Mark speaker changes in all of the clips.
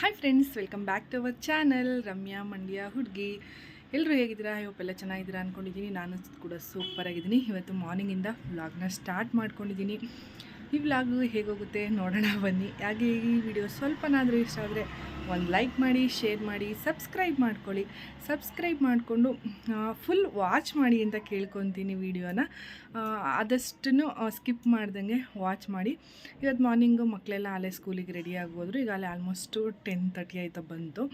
Speaker 1: Hi friends welcome back to our channel Ramya Mandya ಹುಡುಗಿ ಎಲ್ಲರೂ ಹೇಗಿದ್ದೀರಾ? ಎಲ್ಲ ಚೆನ್ನಾಗಿದ್ದೀರಾ ಅಂದ್ಕೊಂಡಿದ್ದೀನಿ ನಾನು ಕೂಡ ಸೂಪರ್ ಆಗಿದ್ದೀನಿ. ಇವತ್ತು ಮಾರ್ನಿಂಗಿಂದ ವ್ಲಾಗ್ನ ಸ್ಟಾರ್ಟ್ ಮಾಡ್ಕೊಂಡಿದ್ದೀನಿ. ಈ ವ್ಲಾಗು ಹೇಗೋಗುತ್ತೆ ನೋಡೋಣ ಬನ್ನಿ. ಹಾಗೆ ಈ ವಿಡಿಯೋ ಸ್ವಲ್ಪನಾದರೂ ಇಷ್ಟ ಆದರೆ ಒಂದು ಲೈಕ್ ಮಾಡಿ, ಶೇರ್ ಮಾಡಿ, ಸಬ್ಸ್ಕ್ರೈಬ್ ಮಾಡ್ಕೊಳ್ಳಿ. ಸಬ್ಸ್ಕ್ರೈಬ್ ಮಾಡಿಕೊಂಡು ಫುಲ್ ವಾಚ್ ಮಾಡಿ ಅಂತ ಕೇಳ್ಕೊತೀನಿ ವಿಡಿಯೋನ. ಆದಷ್ಟು ಸ್ಕಿಪ್ ಮಾಡ್ದಂಗೆ ವಾಚ್ ಮಾಡಿ. ಇವತ್ತು ಮಾರ್ನಿಂಗು ಮಕ್ಕಳೆಲ್ಲ ಅಲ್ಲೇ ಸ್ಕೂಲಿಗೆ ರೆಡಿ ಆಗ್ಬೋದ್ರು ಈಗ ಅಲ್ಲೇ ಆಲ್ಮೋಸ್ಟು ಟೆನ್ ತರ್ಟಿ ಆಯ್ತಾ ಬಂತು.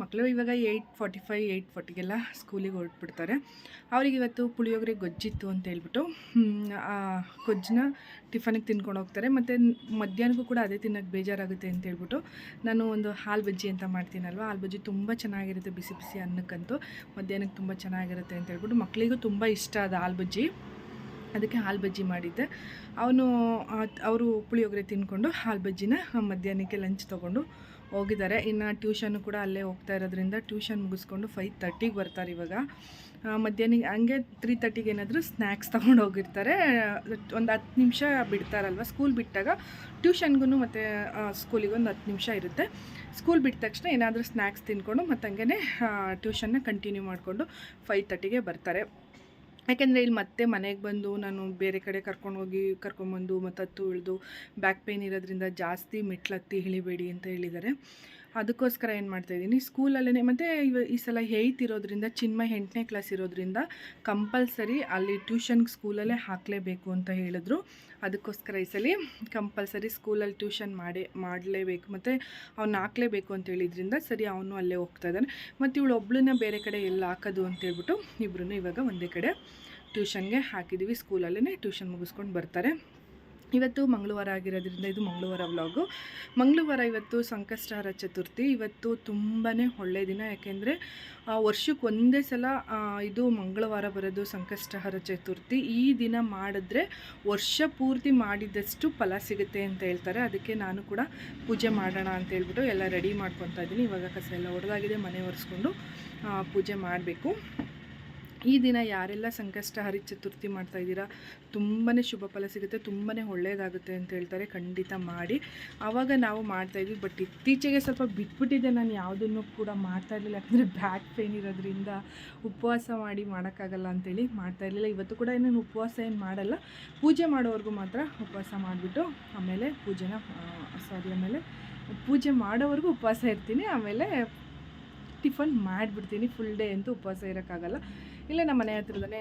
Speaker 1: ಮಕ್ಕಳು ಇವಾಗ ಏಯ್ಟ್ ಫಾರ್ಟಿ ಫೈವ್ ಏಯ್ಟ್ ಫಾರ್ಟಿಗೆಲ್ಲ ಸ್ಕೂಲಿಗೆ ಹೊರಟ್ಬಿಡ್ತಾರೆ. ಅವ್ರಿಗೆ ಇವತ್ತು ಪುಳಿಯೋಗರೆ ಗೊಜ್ಜಿತ್ತು ಅಂತ ಹೇಳ್ಬಿಟ್ಟು ಗೊಜ್ಜನ್ನ ಟಿಫನಿಗೆ ತಿನ್ಕೊಂಡು ಹೋಗ್ತಾರೆ. ಮತ್ತು ಮಧ್ಯಾಹ್ನಕ್ಕೂ ಕೂಡ ಅದೇ ತಿನ್ನೋಕ್ಕೆ ಬೇಜಾರಾಗುತ್ತೆ ಅಂತ ಹೇಳ್ಬಿಟ್ಟು, ನಾನು ಒಂದು ಹಾಲು ಬಜ್ಜಿ ಅಂತ ಮಾಡ್ತೀನಲ್ವ? ಹಾಲು ಬಜ್ಜಿ ತುಂಬ ಚೆನ್ನಾಗಿರುತ್ತೆ ಬಿಸಿ ಬಿಸಿ ಅನ್ನಕ್ಕಂತೂ. ಮಧ್ಯಾಹ್ನಕ್ಕೆ ತುಂಬ ಚೆನ್ನಾಗಿರುತ್ತೆ ಅಂತ ಹೇಳ್ಬಿಟ್ಟು ಮಕ್ಕಳಿಗೂ ತುಂಬ ಇಷ್ಟ ಅದು ಹಾಲು ಬಜ್ಜಿ. ಅದಕ್ಕೆ ಹಾಲು ಬಜ್ಜಿ ಮಾಡಿದ್ದೆ. ಅವನು ಅವರು ಪುಳಿಯೋಗರೆ ತಿನ್ಕೊಂಡು ಹಾಲು ಬಜ್ಜಿನ ಮಧ್ಯಾಹ್ನಕ್ಕೆ ಲಂಚ್ ತೊಗೊಂಡು ಹೋಗಿದ್ದಾರೆ. ಇನ್ನು ಟ್ಯೂಷನ್ ಕೂಡ ಅಲ್ಲೇ ಹೋಗ್ತಾ ಇರೋದ್ರಿಂದ ಟ್ಯೂಷನ್ ಮುಗಿಸ್ಕೊಂಡು ಫೈವ್ ತರ್ಟಿಗೆ ಬರ್ತಾರೆ ಇವಾಗ. ಮಧ್ಯಾಹ್ನ ಹಂಗೆ ತ್ರೀ ತರ್ಟಿಗೆ ಏನಾದರೂ ಸ್ನ್ಯಾಕ್ಸ್ ತೊಗೊಂಡು ಹೋಗಿರ್ತಾರೆ. ಒಂದು ಹತ್ತು ನಿಮಿಷ ಬಿಡ್ತಾರಲ್ವ ಸ್ಕೂಲ್ ಬಿಟ್ಟಾಗ? ಟ್ಯೂಷನ್ಗೂ ಮತ್ತು ಸ್ಕೂಲಿಗೆ ಒಂದು ಹತ್ತು ನಿಮಿಷ ಇರುತ್ತೆ. ಸ್ಕೂಲ್ ಬಿಟ್ಟ ತಕ್ಷಣ ಏನಾದರೂ ಸ್ನ್ಯಾಕ್ಸ್ ತಿನ್ಕೊಂಡು ಮತ್ತು ಹಂಗೆ ಟ್ಯೂಷನ್ನ ಕಂಟಿನ್ಯೂ ಮಾಡಿಕೊಂಡು ಫೈವ್ ತರ್ಟಿಗೆ ಬರ್ತಾರೆ. ಯಾಕೆಂದರೆ ಇಲ್ಲಿ ಮತ್ತೆ ಮನೆಗೆ ಬಂದು ನಾನು ಬೇರೆ ಕಡೆ ಕರ್ಕೊಂಡು ಹೋಗಿ ಕರ್ಕೊಂಬಂದು ಮತ್ತು ಹತ್ತು ಇಳಿದು ಬ್ಯಾಕ್ ಪೇಯ್ನ್ ಇರೋದ್ರಿಂದ ಜಾಸ್ತಿ ಮೆಟ್ಲತ್ತಿ ಇಳಿಬೇಡಿ ಅಂತ ಹೇಳಿದ್ದಾರೆ. ಅದಕ್ಕೋಸ್ಕರ ಏನು ಮಾಡ್ತಾಯಿದ್ದೀನಿ ಸ್ಕೂಲಲ್ಲೇ ಮತ್ತು ಇವ ಈ ಸಲ ಏಯ್ತ್ ಇರೋದ್ರಿಂದ, ಚಿನ್ಮಯ್ ಎಂಟನೇ ಕ್ಲಾಸ್ ಇರೋದ್ರಿಂದ ಕಂಪಲ್ಸರಿ ಅಲ್ಲಿ ಟ್ಯೂಷನ್ಗೆ ಸ್ಕೂಲಲ್ಲೇ ಹಾಕಲೇಬೇಕು ಅಂತ ಹೇಳಿದ್ರು. ಅದಕ್ಕೋಸ್ಕರ ಈ ಸಲ ಕಂಪಲ್ಸರಿ ಸ್ಕೂಲಲ್ಲಿ ಟ್ಯೂಷನ್ ಮಾಡೇ, ಮಾಡಲೇಬೇಕು. ಮತ್ತು ಅವ್ನು ಹಾಕಲೇಬೇಕು ಅಂತ ಹೇಳಿದ್ರಿಂದ ಸರಿ ಅವನು ಅಲ್ಲೇ ಹೋಗ್ತಾ ಇದ್ದಾನೆ. ಮತ್ತು ಇವಳು ಒಬ್ಳನ್ನ ಬೇರೆ ಕಡೆ ಎಲ್ಲ ಹಾಕೋದು ಅಂತ ಹೇಳ್ಬಿಟ್ಟು ಇಬ್ಬರೂ ಇವಾಗ ಒಂದೇ ಕಡೆ ಟ್ಯೂಷನ್ಗೆ ಹಾಕಿದ್ದೀವಿ ಸ್ಕೂಲಲ್ಲೇ ಟ್ಯೂಷನ್ ಮುಗಿಸ್ಕೊಂಡು ಬರ್ತಾರೆ. ಇವತ್ತು ಮಂಗಳವಾರ ಆಗಿರೋದ್ರಿಂದ ಇದು ಮಂಗಳವಾರ ವ್ಲಾಗು. ಮಂಗಳವಾರ ಇವತ್ತು ಸಂಕಷ್ಟಹರ ಚತುರ್ಥಿ. ಇವತ್ತು ತುಂಬಾ ಒಳ್ಳೆಯ ದಿನ. ಯಾಕೆಂದರೆ ವರ್ಷಕ್ಕೆ ಒಂದೇ ಸಲ ಇದು ಮಂಗಳವಾರ ಬರೋದು ಸಂಕಷ್ಟಹರ ಚತುರ್ಥಿ. ಈ ದಿನ ಮಾಡಿದ್ರೆ ವರ್ಷ ಪೂರ್ತಿ ಮಾಡಿದಷ್ಟು ಫಲ ಸಿಗುತ್ತೆ ಅಂತ ಹೇಳ್ತಾರೆ. ಅದಕ್ಕೆ ನಾನು ಕೂಡ ಪೂಜೆ ಮಾಡೋಣ ಅಂತ ಹೇಳ್ಬಿಟ್ಟು ಎಲ್ಲ ರೆಡಿ ಮಾಡ್ಕೊತಾ ಇದ್ದೀನಿ. ಇವಾಗ ಕಸ ಎಲ್ಲ ಹೊಡೆದಾಗಿದೆ ಮನೆ ಒರೆಸ್ಕೊಂಡು ಪೂಜೆ ಮಾಡಬೇಕು. ಈ ದಿನ ಯಾರೆಲ್ಲ ಸಂಕಷ್ಟ ಹರಿ ಚತುರ್ಥಿ ಮಾಡ್ತಾ ಇದ್ದೀರಾ ತುಂಬಾ ಶುಭ ಫಲ ಸಿಗುತ್ತೆ ತುಂಬಾ ಒಳ್ಳೆಯದಾಗುತ್ತೆ ಅಂತ ಹೇಳ್ತಾರೆ, ಖಂಡಿತ ಮಾಡಿ. ಆವಾಗ ನಾವು ಮಾಡ್ತಾಯಿದ್ವಿ ಬಟ್ ಇತ್ತೀಚೆಗೆ ಸ್ವಲ್ಪ ಬಿಟ್ಬಿಟ್ಟಿದ್ದೆ ನಾನು, ಯಾವುದನ್ನು ಕೂಡ ಮಾಡ್ತಾ ಇರಲಿಲ್ಲ. ಯಾಕಂದರೆ ಬ್ಯಾಕ್ ಪೇನ್ ಇರೋದ್ರಿಂದ ಉಪವಾಸ ಮಾಡಿ ಮಾಡೋಕ್ಕಾಗಲ್ಲ ಅಂತೇಳಿ ಮಾಡ್ತಾ ಇರಲಿಲ್ಲ. ಇವತ್ತು ಕೂಡ ಏನೇನು ಉಪವಾಸ ಏನು ಮಾಡಲ್ಲ. ಪೂಜೆ ಮಾಡೋವರೆಗೂ ಮಾತ್ರ ಉಪವಾಸ ಮಾಡಿಬಿಟ್ಟು, ಆಮೇಲೆ ಪೂಜೆನ ಸಾರಿ ಆಮೇಲೆ ಪೂಜೆ ಮಾಡೋವರೆಗೂ ಉಪವಾಸ ಇರ್ತೀನಿ. ಆಮೇಲೆ ಟಿಫನ್ ಮಾಡಿಬಿಡ್ತೀನಿ ಫುಲ್ ಡೇ ಅಂತೂ ಉಪವಾಸ ಇರೋಕ್ಕಾಗಲ್ಲ. ಇಲ್ಲೇ ನಮ್ಮ ಮನೆ ಹತ್ರದಲ್ಲೇ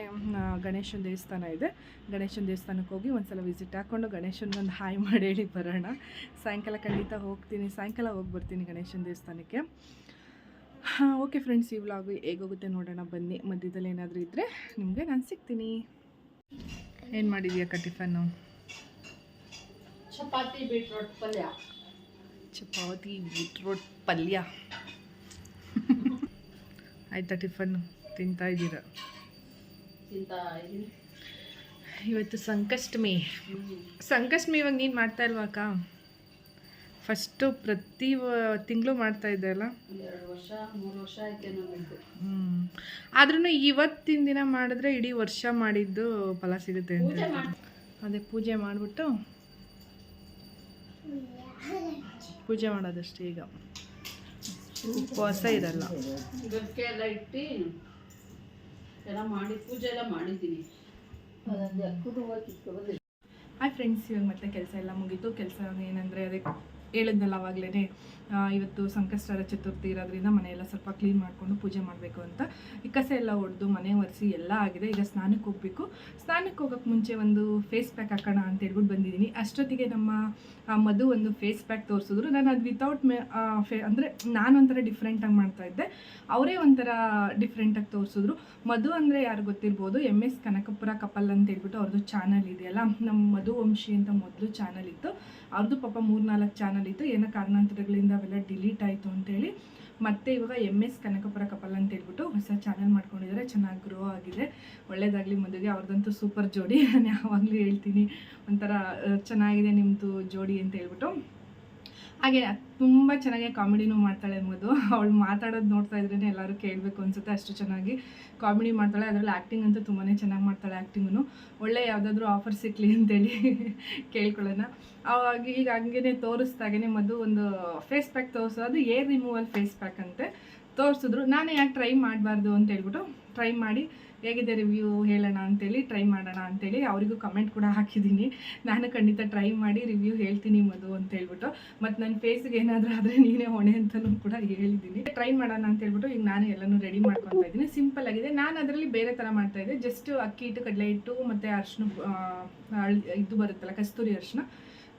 Speaker 1: ಗಣೇಶನ ದೇವಸ್ಥಾನ ಇದೆ. ಗಣೇಶನ ದೇವಸ್ಥಾನಕ್ಕೆ ಹೋಗಿ ಒಂದ್ಸಲ ವಿಸಿಟ್ ಹಾಕ್ಕೊಂಡು ಗಣೇಶನಿಗೊಂದು ಹಾಯ್ ಮಾಡಿ ಹೇಳಿ ಬರೋಣ. ಸಾಯಂಕಾಲ ಖಂಡಿತ ಹೋಗ್ತೀನಿ. ಸಾಯಂಕಾಲ ಹೋಗಿ ಬರ್ತೀನಿ ಗಣೇಶನ ದೇವಸ್ಥಾನಕ್ಕೆ. ಹಾಂ ಓಕೆ ಫ್ರೆಂಡ್ಸ್ ಈ ವ್ಲಾಗು ಹೇಗೋಗುತ್ತೆ ನೋಡೋಣ. ಬನ್ನಿ. ಮಧ್ಯದಲ್ಲಿ ಏನಾದರೂ ಇದ್ದರೆ ನಿಮಗೆ ನಾನು ಸಿಗ್ತೀನಿ. ಏನು ಮಾಡಿದ್ಯಕ್ಕ ಟಿಫನ್ನು
Speaker 2: ಚಪಾತಿ ಬೀಟ್ರೋಟ್ ಪಲ್ಯ.
Speaker 1: ಚಪಾತಿ ಬೀಟ್ರೋಟ್ ಪಲ್ಯ. ಆಯಿತಾ ಟಿಫನ್ನು ತಿಂತಾ ಇದ್ದೀರಾ ಇವತ್ತು ಸಂಕಷ್ಟಮಿ. ಸಂಕಷ್ಟಮಿ ಇವಾಗ ನೀನು ಮಾಡ್ತಾ ಇಲ್ವಾ ಅಕ್ಕ? ಫಸ್ಟು ಪ್ರತಿ ತಿಂಗಳು ಮಾಡ್ತಾ ಇದ್ದೆ ಅಲ್ಲ? ಹ್ಞೂ ಆದ್ರೂ ಇವತ್ತಿನ ದಿನ ಮಾಡಿದ್ರೆ ಇಡೀ ವರ್ಷ ಮಾಡಿದ್ದು ಫಲ ಸಿಗುತ್ತೆ ಅಂತ. ಅದೇ ಪೂಜೆ ಮಾಡಿಬಿಟ್ಟು ಪೂಜೆ ಮಾಡೋದಷ್ಟೇ ಈಗ. ಉಪವಾಸ ಇರಲ್ಲ.
Speaker 2: ಎಲ್ಲ ಮಾಡಿ ಪೂಜೆ ಎಲ್ಲ ಮಾಡಿದ್ದೀನಿ.
Speaker 1: ಹಾಯ್ ಫ್ರೆಂಡ್ಸ್ ಇವಾಗ ಮತ್ತೆ ಕೆಲಸ ಎಲ್ಲ ಮುಗೀತು. ಕೆಲಸ ಏನಂದ್ರೆ ಅದೇ ಹೇಳಿದ್ನಲ್ಲ ಆವಾಗಲೇ ಇವತ್ತು ಸಂಕಷ್ಟರ ಚತುರ್ಥಿ ಇರೋದ್ರಿಂದ ಮನೆಯೆಲ್ಲ ಸ್ವಲ್ಪ ಕ್ಲೀನ್ ಮಾಡಿಕೊಂಡು ಪೂಜೆ ಮಾಡಬೇಕು ಅಂತ. ಈ ಕಸ ಎಲ್ಲ ಹೊಡೆದು ಮನೆ ಒರೆಸಿ ಎಲ್ಲ ಆಗಿದೆ. ಈಗ ಸ್ನಾನಕ್ಕೆ ಹೋಗಬೇಕು. ಸ್ನಾನಕ್ಕೆ ಹೋಗೋಕ್ಕೆ ಮುಂಚೆ ಒಂದು ಫೇಸ್ ಪ್ಯಾಕ್ ಹಾಕೋಣ ಅಂತ ಹೇಳ್ಬಿಟ್ಟು ಬಂದಿದ್ದೀನಿ. ಅಷ್ಟೊತ್ತಿಗೆ ನಮ್ಮ ಮಧು ಒಂದು ಫೇಸ್ ಪ್ಯಾಕ್ ತೋರಿಸಿದ್ರು. ನಾನು ಅದು ವಿತೌಟ್ ಮೇ ಫೇ ಅಂದರೆ ನಾನು ಒಂಥರ ಡಿಫ್ರೆಂಟಾಗಿ ಮಾಡ್ತಾ ಇದ್ದೆ. ಅವರೇ ಒಂಥರ ಡಿಫ್ರೆಂಟಾಗಿ ತೋರಿಸಿದ್ರು. ಮಧು ಅಂದರೆ ಯಾರು ಗೊತ್ತಿರ್ಬೋದು ಎಂ ಎಸ್ ಕನಕಪುರ ಕಪಲ್ ಅಂತ ಹೇಳ್ಬಿಟ್ಟು ಅವ್ರದ್ದು ಚಾನಲ್ ಇದೆಯಲ್ಲ ನಮ್ಮ ಮಧು ವಂಶಿ ಅಂತ ಮೊದಲು ಚಾನಲ್ ಇತ್ತು. ಅವ್ರದ್ದು ಪಾಪ ಮೂರ್ನಾಲ್ಕು ಚಾನಲ್ ಇತ್ತು. ಏನೋ ಕಾರಣಾಂತರಗಳಿಂದ ಅವೆಲ್ಲ ಡಿಲೀಟ್ ಆಯಿತು ಅಂತೇಳಿ ಮತ್ತೆ ಇವಾಗ ಎಂ ಎಸ್ ಕನಕಪುರ ಕಪಲ್ ಅಂತ ಹೇಳ್ಬಿಟ್ಟು ಹೊಸ ಚಾನಲ್ ಮಾಡ್ಕೊಂಡಿದ್ದಾರೆ. ಚೆನ್ನಾಗಿ ಗ್ರೋ ಆಗಿದೆ. ಒಳ್ಳೇದಾಗಲಿ ಮದುವೆಗೆ. ಅವ್ರದ್ದಂತೂ ಸೂಪರ್ ಜೋಡಿ. ನಾನು ಯಾವಾಗಲೂ ಹೇಳ್ತೀನಿ ಒಂಥರ ಚೆನ್ನಾಗಿದೆ ನಿಮ್ಮದು ಜೋಡಿ ಅಂತ ಹೇಳ್ಬಿಟ್ಟು. ಹಾಗೆ ತುಂಬ ಚೆನ್ನಾಗಿ ಕಾಮಿಡಿನೂ ಮಾಡ್ತಾಳೆ ಮಧು. ಅವಳು ಮಾತಾಡೋದು ನೋಡ್ತಾ ಇದ್ರೇ ಎಲ್ಲರೂ ಕೇಳಬೇಕು ಅನ್ಸುತ್ತೆ ಅಷ್ಟು ಚೆನ್ನಾಗಿ. ಕಾಮಿಡಿ ಮಾಡ್ತಾಳೆ, ಅದರಲ್ಲಿ ಆ್ಯಕ್ಟಿಂಗ್ ಅಂತೂ ತುಂಬಾ ಚೆನ್ನಾಗಿ ಮಾಡ್ತಾಳೆ ಆ್ಯಕ್ಟಿಂಗು ಒಳ್ಳೆ ಯಾವುದಾದ್ರೂ ಆಫರ್ ಸಿಕ್ಕಲಿ ಅಂತೇಳಿ ಕೇಳ್ಕೊಳ್ಳೋಣ. ಅವಾಗ ಈಗ ಹಂಗೇನೆ ತೋರಿಸ್ದಾಗೇ ಮಧು ಒಂದು ಫೇಸ್ ಪ್ಯಾಕ್ ತೋರಿಸೋದು ಏರ್ ರಿಮೂವಲ್ ಫೇಸ್ ಪ್ಯಾಕ್ ಅಂತೆ. ತೋರಿಸಿದ್ರು. ನಾನು ಯಾಕೆ ಟ್ರೈ ಮಾಡಬಾರ್ದು ಅಂತ ಹೇಳ್ಬಿಟ್ಟು ಟ್ರೈ ಮಾಡಿ. ಹೇಗಿದೆ ರಿವ್ಯೂ ಹೇಳೋಣ ಅಂತೇಳಿ ಟ್ರೈ ಮಾಡೋಣ ಅಂತೇಳಿ ಅವರಿಗೂ ಕಮೆಂಟ್ ಕೂಡ ಹಾಕಿದ್ದೀನಿ. ನಾನು ಖಂಡಿತ ಟ್ರೈ ಮಾಡಿ ರಿವ್ಯೂ ಹೇಳ್ತೀನಿ ಮಧು ಅಂತ ಹೇಳ್ಬಿಟ್ಟು. ಮತ್ತು ನನ್ನ ಫೇಸ್ಗೆ ಏನಾದರೂ ಆದರೆ ನೀನೇ ಹೊಣೆ ಅಂತಲೂ ಕೂಡ ಹೇಳಿದ್ದೀನಿ. ಟ್ರೈ ಮಾಡೋಣ ಅಂತ ಹೇಳ್ಬಿಟ್ಟು ಈಗ ನಾನು ಎಲ್ಲನೂ ರೆಡಿ ಮಾಡ್ಕೊತಾ ಇದ್ದೀನಿ. ಸಿಂಪಲ್ ಆಗಿದೆ. ನಾನು ಅದರಲ್ಲಿ ಬೇರೆ ಥರ ಮಾಡ್ತಾ ಇದ್ದೆ. ಜಸ್ಟ್ ಅಕ್ಕಿ ಹಿಟ್ಟು, ಕಡಲೆ ಹಿಟ್ಟು ಮತ್ತು ಅರಿಶಿನ ಇದು ಬರುತ್ತಲ್ಲ, ಕಸ್ತೂರಿ ಅರಿಶಿನ.